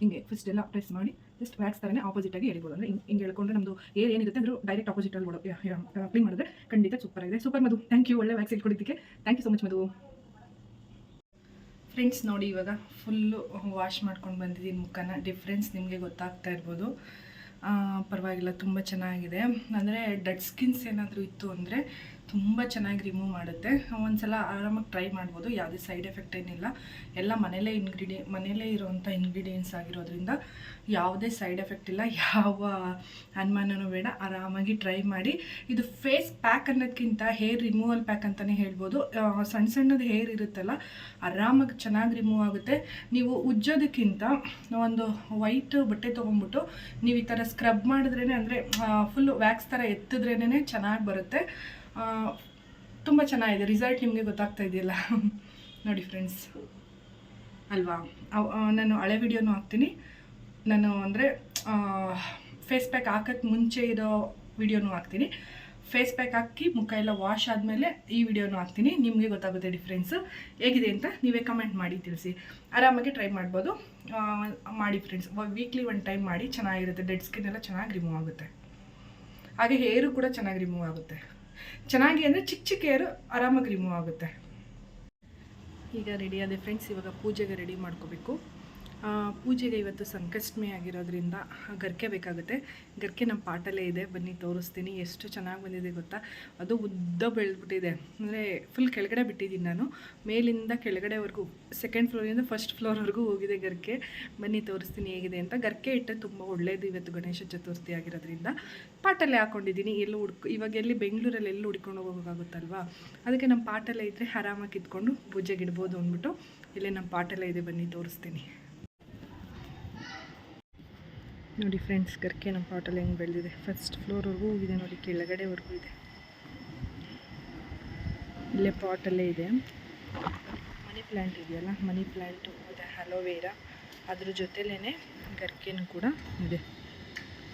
Speaker 1: ಹಿಂಗೆ ಫಸ್ಟ್ ಎಲ್ಲ ಪ್ರೆಸ್ ಮಾಡಿ ಜಸ್ಟ್ ವ್ಯಾಕ್ಸ್ ಥರನೇ ಆಪೋಸಿಟ್ ಆಗಿ ಎಳಿಬೋದು. ಅಂದ್ರೆ ಹಿಂಗೆ ಹೇಳ್ಕೊಂಡ್ರೆ ನಮ್ಮದು ಏರ್ ಏನಿರುತ್ತೆ ಅಂದ್ರೆ ಡೈರೆಕ್ಟ್ ಆಪೋಸಿಟ್ ಅಲ್ಲಿ ಕ್ಲೀನ್ ಮಾಡಿದ್ರೆ ಖಂಡಿತ ಸೂಪರ್ ಆಗಿದೆ. ಸೂಪರ್ ಮಧು. ಥ್ಯಾಂಕ್ ಯು ಒಳ್ಳೆ wax ಇಟ್ಕೊಡಿದ್ದಕ್ಕೆ thank you so much Madhu. Friends ನೋಡಿ ಇವಾಗ ಫುಲ್ಲು ವಾಶ್ ಮಾಡ್ಕೊಂಡು ಬಂದಿದ್ದೀನಿ ಮುಖನ. ಡಿಫ್ರೆನ್ಸ್ ನಿಮಗೆ ಗೊತ್ತಾಗ್ತಾ ಇರ್ಬೋದು. ಪರವಾಗಿಲ್ಲ, ತುಂಬ ಚೆನ್ನಾಗಿದೆ. ಅಂದರೆ ಡೆಡ್ ಸ್ಕಿನ್ಸ್ ಏನಾದರೂ ಇತ್ತು ಅಂದರೆ ತುಂಬ ಚೆನ್ನಾಗಿ ರಿಮೂವ್ ಮಾಡುತ್ತೆ. ಒಂದ್ಸಲ ಆರಾಮಾಗಿ ಟ್ರೈ ಮಾಡ್ಬೋದು. ಯಾವುದೇ ಸೈಡ್ ಎಫೆಕ್ಟ್ ಏನಿಲ್ಲ. ಎಲ್ಲ ಮನೇಲೇ ಇಂಗ್ರೀಡಿಯೆ ಮನೇಲೇ ಇರುವಂಥ ಇನ್ಗ್ರೀಡಿಯೆಂಟ್ಸ್ ಆಗಿರೋದ್ರಿಂದ ಯಾವುದೇ ಸೈಡ್ ಎಫೆಕ್ಟ್ ಇಲ್ಲ. ಯಾವ ಅನುಮಾನನೂ ಬೇಡ. ಆರಾಮಾಗಿ ಟ್ರೈ ಮಾಡಿ. ಇದು ಫೇಸ್ ಪ್ಯಾಕ್ ಅನ್ನೋದಕ್ಕಿಂತ ಹೇರ್ ರಿಮೂವಲ್ ಪ್ಯಾಕ್ ಅಂತಲೇ ಹೇಳ್ಬೋದು. ಸಣ್ಣ ಸಣ್ಣದು ಹೇರ್ ಇರುತ್ತಲ್ಲ, ಆರಾಮಾಗಿ ಚೆನ್ನಾಗಿ ರಿಮೂವ್ ಆಗುತ್ತೆ. ನೀವು ಉಜ್ಜೋದಕ್ಕಿಂತ ಒಂದು ವೈಟ್ ಬಟ್ಟೆ ತೊಗೊಂಬಿಟ್ಟು ನೀವು ಈ ಥರ ಸ್ಕ್ರಬ್ ಮಾಡಿದ್ರೇ ಅಂದರೆ ಫುಲ್ ವ್ಯಾಕ್ಸ್ ಥರ ಎತ್ತಿದ್ರೇ ಚೆನ್ನಾಗಿ ಬರುತ್ತೆ. ತುಂಬ ಚೆನ್ನಾಗಿದೆ. ರಿಸಲ್ಟ್ ನಿಮಗೆ ಗೊತ್ತಾಗ್ತಾ ಇದೆಯಲ್ಲ? ನೋಡಿ ಫ್ರೆಂಡ್ಸ್ ಅಲ್ವಾ? ಅವ್- ನಾನು ಹಳೆ ವಿಡಿಯೋನು ಹಾಕ್ತೀನಿ. ನಾನು ಅಂದರೆ ಫೇಸ್ ಪ್ಯಾಕ್ ಹಾಕೋಕ್ಕೆ ಮುಂಚೆ ಇರೋ ವಿಡಿಯೋನು ಹಾಕ್ತೀನಿ. ಫೇಸ್ ಪ್ಯಾಕ್ ಹಾಕಿ ಮುಖ ಎಲ್ಲ ವಾಶ್ ಆದಮೇಲೆ ಈ ವಿಡಿಯೋನು ಹಾಕ್ತೀನಿ. ನಿಮಗೆ ಗೊತ್ತಾಗುತ್ತೆ ಡಿಫ್ರೆನ್ಸು ಹೇಗಿದೆ ಅಂತ ನೀವೇ ಕಮೆಂಟ್ ಮಾಡಿ ತಿಳಿಸಿ. ಆರಾಮಾಗಿ ಟ್ರೈ ಮಾಡ್ಬೋದು. ಮಾಡಿ ಫ್ರೆಂಡ್ಸ್ ವೀಕ್ಲಿ ಒನ್ ಟೈಮ್ ಮಾಡಿ ಚೆನ್ನಾಗಿರುತ್ತೆ. ಡೆಡ್ ಸ್ಕಿನ್ ಎಲ್ಲ ಚೆನ್ನಾಗಿ ರಿಮೂವ್ ಆಗುತ್ತೆ. ಹಾಗೆ ಹೇರು ಕೂಡ ಚೆನ್ನಾಗಿ ರಿಮೂವ್ ಆಗುತ್ತೆ. ಚೆನ್ನಾಗಿ ಅಂದರೆ ಚಿಕ್ಕ ಚಿಕ್ಕ ಏರು ಆರಾಮಾಗಿ ರಿಮೂವ್ ಆಗುತ್ತೆ. ಈಗ ರೆಡಿ ಅದೇ ಫ್ರೆಂಡ್ಸ್ ಇವಾಗ ಪೂಜೆಗೆ ರೆಡಿ ಮಾಡ್ಕೋಬೇಕು. ಪೂಜೆಗೆ ಇವತ್ತು ಸಂಕಷ್ಟಮಿ ಆಗಿರೋದ್ರಿಂದ ಗರ್ಕೆ ಬೇಕಾಗುತ್ತೆ. ಗರ್ಕೆ ನಮ್ಮ ಪಾಟಲ್ಲೇ ಇದೆ. ಬನ್ನಿ, ತೋರಿಸ್ತೀನಿ. ಎಷ್ಟು ಚೆನ್ನಾಗಿ ಬಂದಿದೆ ಗೊತ್ತಾ? ಅದು ಉದ್ದ ಬೆಳೆದ್ಬಿಟ್ಟಿದೆ. ಅಂದರೆ ಫುಲ್ ಕೆಳಗಡೆ ಬಿಟ್ಟಿದ್ದೀನಿ ನಾನು. ಮೇಲಿಂದ ಕೆಳಗಡೆವರೆಗೂ ಸೆಕೆಂಡ್ ಫ್ಲೋರಿಂದ ಫಸ್ಟ್ ಫ್ಲೋರ್ವರೆಗೂ ಹೋಗಿದೆ ಗರ್ಕೆ. ಬನ್ನಿ, ತೋರಿಸ್ತೀನಿ ಹೇಗಿದೆ ಅಂತ. ಗರ್ಕೆ ಇಟ್ಟರೆ ತುಂಬ ಒಳ್ಳೆಯದು ಇವತ್ತು ಗಣೇಶ ಚತುರ್ಥಿ ಆಗಿರೋದ್ರಿಂದ. ಪಾಟಲ್ಲೇ ಹಾಕೊಂಡಿದ್ದೀನಿ. ಎಲ್ಲೂ ಹುಡ್ಕೊ, ಇವಾಗ ಎಲ್ಲಿ ಬೆಂಗಳೂರಲ್ಲಿ ಎಲ್ಲೂ ಹುಡ್ಕೊಂಡು ಹೋಗೋಕ್ಕಾಗುತ್ತಲ್ವಾ? ಅದಕ್ಕೆ ನಮ್ಮ ಪಾಟಲ್ಲೇ ಇದ್ದರೆ ಆರಾಮಾಗಿ ಕಿತ್ಕೊಂಡು ಪೂಜೆಗೆ ಇಡ್ಬೋದು ಅಂದ್ಬಿಟ್ಟು, ಇಲ್ಲೇ ನಮ್ಮ ಪಾಟಲ್ಲೇ ಇದೆ. ಬನ್ನಿ, ತೋರಿಸ್ತೀನಿ. ನೋಡಿ ಫ್ರೆಂಡ್ಸ್ ಗರ್ಕೆ ನಮ್ಮ ಪಾಟಲ್ಲಿ ಹೆಂಗೆ ಬೆಳೆದಿದೆ. ಫಸ್ಟ್ ಫ್ಲೋರ್ವರೆಗೂ ಹೋಗಿದೆ ನೋಡಿ, ಕೆಳಗಡೆವರೆಗೂ ಇದೆ. ಇಲ್ಲೇ ಪಾಟಲ್ಲೇ ಇದೆ. ಮನಿ ಪ್ಲ್ಯಾಂಟ್ ಇದೆಯಲ್ಲ, ಮನಿ ಪ್ಲ್ಯಾಂಟು ಮತ್ತು ಅಲೋವೇರಾ ಅದ್ರ ಜೊತೆಲೇ ಗರ್ಕೆನೂ ಕೂಡ ಇದೆ.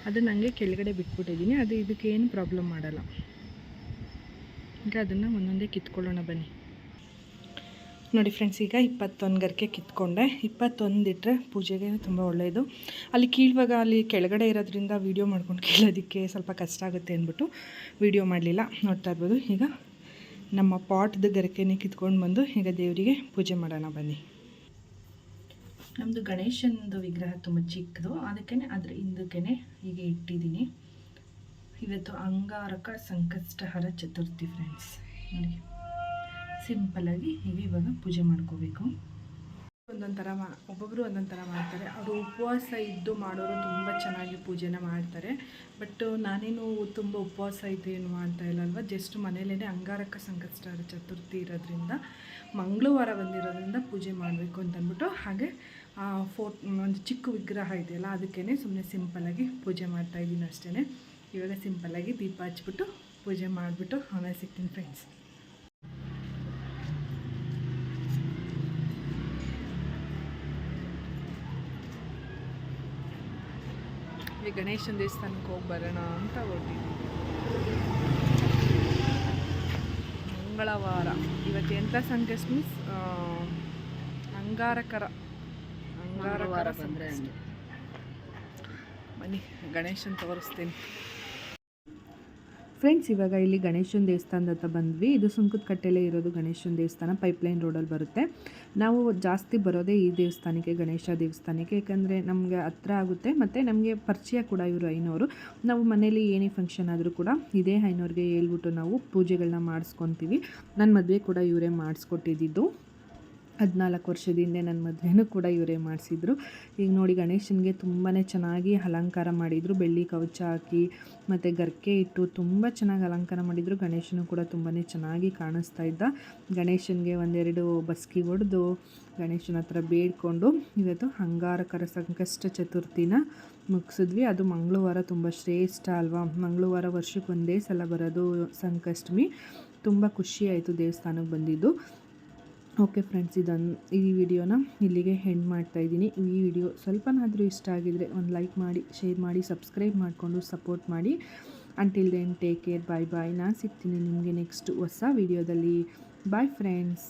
Speaker 1: ಅದು ನನಗೆ ಕೆಳಗಡೆ ಬಿಟ್ಬಿಟ್ಟಿದ್ದೀನಿ, ಅದು ಇದಕ್ಕೇನು ಪ್ರಾಬ್ಲಮ್ ಮಾಡಲ್ಲ. ಈಗ ಅದನ್ನು ಒಂದೊಂದೇ ಕಿತ್ಕೊಳ್ಳೋಣ ಬನ್ನಿ. ನೋಡಿ ಫ್ರೆಂಡ್ಸ್ ಈಗ ಇಪ್ಪತ್ತೊಂದು ಗರಿಕೆ ಕಿತ್ಕೊಂಡೆ. ಇಪ್ಪತ್ತೊಂದು ಇಟ್ಟರೆ ಪೂಜೆಗೆ ತುಂಬ ಒಳ್ಳೆಯದು ಅಲ್ಲಿ ಕೀಳುವಾಗ ಅಲ್ಲಿ ಕೆಳಗಡೆ ಇರೋದ್ರಿಂದ ವೀಡಿಯೋ ಮಾಡ್ಕೊಂಡು ಕೀಳೋದಕ್ಕೆ ಸ್ವಲ್ಪ ಕಷ್ಟ ಆಗುತ್ತೆ ಅಂದ್ಬಿಟ್ಟು ವೀಡಿಯೋ ಮಾಡಲಿಲ್ಲ. ನೋಡ್ತಾ ಇರ್ಬೋದು. ಈಗ ನಮ್ಮ ಪಾಟ್ದು ಗರಿಕೆನೇ ಕಿತ್ಕೊಂಡು ಬಂದು ಈಗ ದೇವರಿಗೆ ಪೂಜೆ ಮಾಡೋಣ ಬನ್ನಿ. ನಮ್ಮದು ಗಣೇಶನದು ವಿಗ್ರಹ ತುಂಬ ಚಿಕ್ಕದು. ಅದಕ್ಕೇ ಅದ್ರ ಹಿಂದಕ್ಕೇ ಹೀಗೆ ಇಟ್ಟಿದ್ದೀನಿ. ಇವತ್ತು ಅಂಗಾರಕ ಸಂಕಷ್ಟಹರ ಚತುರ್ಥಿ ಫ್ರೆಂಡ್ಸ್ ನೋಡಿ. ಸಿಂಪಲಾಗಿ ಹೀಗೆ ಇವಾಗ ಪೂಜೆ ಮಾಡ್ಕೋಬೇಕು. ಒಂದೊಂದು ಥರ ಮಾ ಒಬ್ಬೊಬ್ಬರು ಒಂದೊಂದು ಥರ ಮಾಡ್ತಾರೆ. ಅವರು ಉಪವಾಸ ಇದ್ದು ಮಾಡೋರು ತುಂಬ ಚೆನ್ನಾಗಿ ಪೂಜೆನ ಮಾಡ್ತಾರೆ. ಬಟ್ ನಾನೇನು ತುಂಬ ಉಪವಾಸ ಇದ್ದೇನು ಅಂತ ಇಲ್ಲ ಜಸ್ಟ್ ಮನೇಲೇ ಅಂಗಾರಕ ಸಂಕಷ್ಟ ಚತುರ್ಥಿ ಇರೋದ್ರಿಂದ, ಮಂಗಳವಾರ ಬಂದಿರೋದ್ರಿಂದ ಪೂಜೆ ಮಾಡಬೇಕು ಅಂತ ಅಂದ್ಬಿಟ್ಟು ಹಾಗೆ ಫೋ ಒಂದು ಚಿಕ್ಕ ವಿಗ್ರಹ ಇದೆಯಲ್ಲ ಅದಕ್ಕೇ ಸುಮ್ಮನೆ ಸಿಂಪಲ್ಲಾಗಿ ಪೂಜೆ ಮಾಡ್ತಾ ಇದ್ದೀನಿ ಅಷ್ಟೇ ಇವಾಗ ಸಿಂಪಲ್ಲಾಗಿ ದೀಪ ಹಚ್ಬಿಟ್ಟು ಪೂಜೆ ಮಾಡಿಬಿಟ್ಟು ಆಮೇಲೆ ಸಿಗ್ತೀನಿ ಫ್ರೆಂಡ್ಸ್ ಈ ಗಣೇಶನ ದೇವಸ್ಥಾನಕ್ಕೆ ಹೋಗಿ ಬರೋಣ ಅಂತ ಹೊರಟಿದ್ದೀವಿ ಮಂಗಳವಾರ. ಇವತ್ತು ಎಂಥ ಸಂಕಷ್ಟ ಮೀನ್ಸ್ ಅಂಗಾರಕರ.
Speaker 2: ಅಂಗಾರವಾರ
Speaker 1: ಅಂಗಾರಕರ ಸಂಕಷ್ಟ. ಬನ್ನಿ ಗಣೇಶನ್ ತೋರಿಸ್ತೀನಿ. ಫ್ರೆಂಡ್ಸ್, ಇವಾಗ ಇಲ್ಲಿ ಗಣೇಶನ ದೇವಸ್ಥಾನದ ಹತ್ರ ಬಂದ್ವಿ. ಇದು ಸುಂಕದ ಕಟ್ಟೆಲೇ ಇರೋದು ಗಣೇಶನ ದೇವಸ್ಥಾನ, ಪೈಪ್ಲೈನ್ ರೋಡಲ್ಲಿ ಬರುತ್ತೆ. ನಾವು ಜಾಸ್ತಿ ಬರೋದೇ ಈ ದೇವಸ್ಥಾನಕ್ಕೆ, ಗಣೇಶ ದೇವಸ್ಥಾನಕ್ಕೆ. ಯಾಕಂದರೆ ನಮಗೆ ಹತ್ರ ಆಗುತ್ತೆ, ಮತ್ತು ನಮಗೆ ಪರಿಚಯ ಕೂಡ ಇವರು ಐನೋರು ನಾವು ಮನೇಲಿ ಏನೇ ಫಂಕ್ಷನ್ ಆದರೂ ಕೂಡ ಇದೇ ಐನೋರಿಗೆ ಹೇಳ್ಬಿಟ್ಟು ನಾವು ಪೂಜೆಗಳನ್ನ ಮಾಡಿಸ್ಕೊತೀವಿ. ನನ್ನ ಮದುವೆ ಕೂಡ ಇವರೇ ಮಾಡಿಸ್ಕೊಟ್ಟಿದ್ದು. ಹದಿನಾಲ್ಕು ವರ್ಷದಿಂದ ನನ್ನ ಮದುವೆನೂ ಕೂಡ ಇವರೇ ಮಾಡಿಸಿದ್ರು. ಈಗ ನೋಡಿ ಗಣೇಶನಿಗೆ ತುಂಬಾ ಚೆನ್ನಾಗಿ ಅಲಂಕಾರ ಮಾಡಿದರು. ಬೆಳ್ಳಿ ಕವಚ ಹಾಕಿ ಮತ್ತು ಗರ್ಕೆ ಇಟ್ಟು ತುಂಬ ಚೆನ್ನಾಗಿ ಅಲಂಕಾರ ಮಾಡಿದರು. ಗಣೇಶನು ಕೂಡ ತುಂಬಾ ಚೆನ್ನಾಗಿ ಕಾಣಿಸ್ತಾ ಇದ್ದ. ಗಣೇಶನಿಗೆ ಒಂದೆರಡು ಬಸ್ಕಿ ಹೊಡೆದು ಗಣೇಶನ ಹತ್ರ ಬೇಡ್ಕೊಂಡು ಇವತ್ತು ಅಂಗಾರಕರ ಸಂಕಷ್ಟ ಚತುರ್ಥಿನ ಮುಗಿಸಿದ್ವಿ. ಅದು ಮಂಗಳವಾರ ತುಂಬ ಶ್ರೇಷ್ಠ ಅಲ್ವಾ? ಮಂಗಳವಾರ ವರ್ಷಕ್ಕೆ ಒಂದೇ ಸಲ ಬರೋದು ಸಂಕಷ್ಟಮಿ. ತುಂಬ ಖುಷಿಯಾಯಿತು ದೇವಸ್ಥಾನಕ್ಕೆ ಬಂದಿದ್ದು. ಓಕೆ ಫ್ರೆಂಡ್ಸ್ ಇದನ್ನು ಈ ವಿಡಿಯೋನ ಇಲ್ಲಿಗೆ ಹೆಂಡ್ ಮಾಡ್ತಾ ಇದ್ದೀನಿ. ಈ ವಿಡಿಯೋ ಸ್ವಲ್ಪನಾದರೂ ಇಷ್ಟ ಆಗಿದರೆ ಒಂದು ಲೈಕ್ ಮಾಡಿ, ಶೇರ್ ಮಾಡಿ, ಸಬ್ಸ್ಕ್ರೈಬ್ ಮಾಡಿಕೊಂಡು ಸಪೋರ್ಟ್ ಮಾಡಿ. Until then take care bye bye ನಾನು ಸಿಗ್ತೀನಿ ನಿಮಗೆ ನೆಕ್ಸ್ಟ್ ಹೊಸ ವಿಡಿಯೋದಲ್ಲಿ. Bye friends